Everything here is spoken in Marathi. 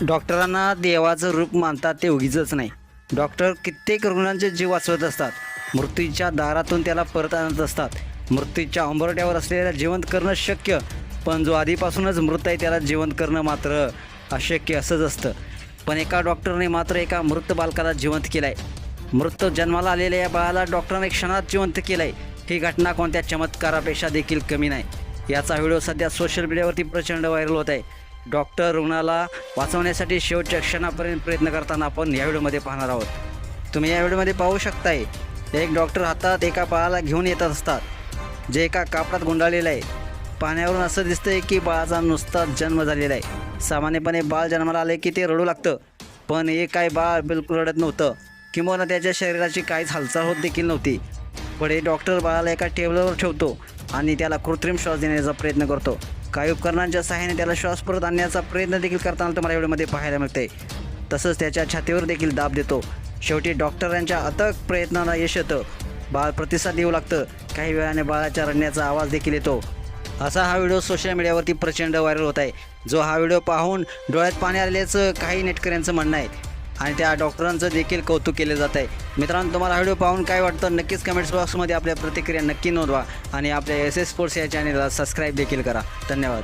डॉक्टरांना देवाचं रूप मानतात ते उगीचच नाही. डॉक्टर कित्येक रुग्णांचे जीव वाचवत असतात. मृत्यूच्या दारातून त्याला परत आणत असतात. मृत्यूच्या अंबरट्यावर असलेल्या जिवंत करणं शक्य पण जो आधीपासूनच मृत आहे त्याला जिवंत करणं मात्र अशक्य असंच असतं. पण एका डॉक्टरने मात्र एका मृत बालकाला जिवंत केलं आहे मृत जन्माला आलेल्या या बाळाला डॉक्टरने क्षणात जिवंत केलं आहे ही घटना कोणत्या चमत्कारापेक्षा देखील कमी नाही. याचा व्हिडिओ सध्या सोशल मीडियावरती प्रचंड व्हायरल होत आहे. डॉक्टर रुग्णाला वाचवण्यासाठी शेवटच्या क्षणापर्यंत प्रयत्न करताना आपण या व्हिडिओमध्ये पाहणार आहोत. तुम्ही या व्हिडिओमध्ये पाहू शकताय एक डॉक्टर हातात एका बाळाला घेऊन येत असतात जे एका कापडात गुंडाळलेलं आहे. पाण्यावरून असं दिसतंय की बाळाचा नुसताच जन्म झालेला आहे. सामान्यपणे बाळ जन्माला आले की ते रडू लागतं पण हे काय बाळ बिलकुल रडत नव्हतं. किंवा त्याच्या शरीराची काहीच हालचाल होत देखील नव्हती. पुढे डॉक्टर बाळाला एका टेबलवर ठेवतो आणि त्याला कृत्रिम श्वास देण्याचा प्रयत्न करतो. काही उपकरणांच्या सहाय्याने त्याला श्वास परत आणण्याचा प्रयत्न देखील करताना तुम्हाला व्हिडिओमध्ये पाहायला मिळते तसंच त्याच्या छातीवर देखील दाब देतो. शेवटी डॉक्टरांच्या अथक प्रयत्नाला यश येतं. बाळ प्रतिसाद देऊ लागतं. काही वेळाने बाळाच्या रडण्याचा आवाज देखील येतो. असा हा व्हिडिओ सोशल मीडियावरती प्रचंड व्हायरल होत आहे. जो हा व्हिडिओ पाहून डोळ्यात पाणी आलेल्याचं काही नेटकऱ्यांचं म्हणणं आहे. आणि त्या डॉक्टरांचं देखील कौतुक केलं जात आहे. मित्रांनो तुम्हाला व्हिडिओ पाहून काय वाटतं? नक्कीच कमेंट्स बॉक्समध्ये आपल्या प्रतिक्रिया नक्की नोंदवा. आणि आपल्या एस एस स्पोर्ट्स या चॅनेलला सबस्क्राईब देखील करा. धन्यवाद.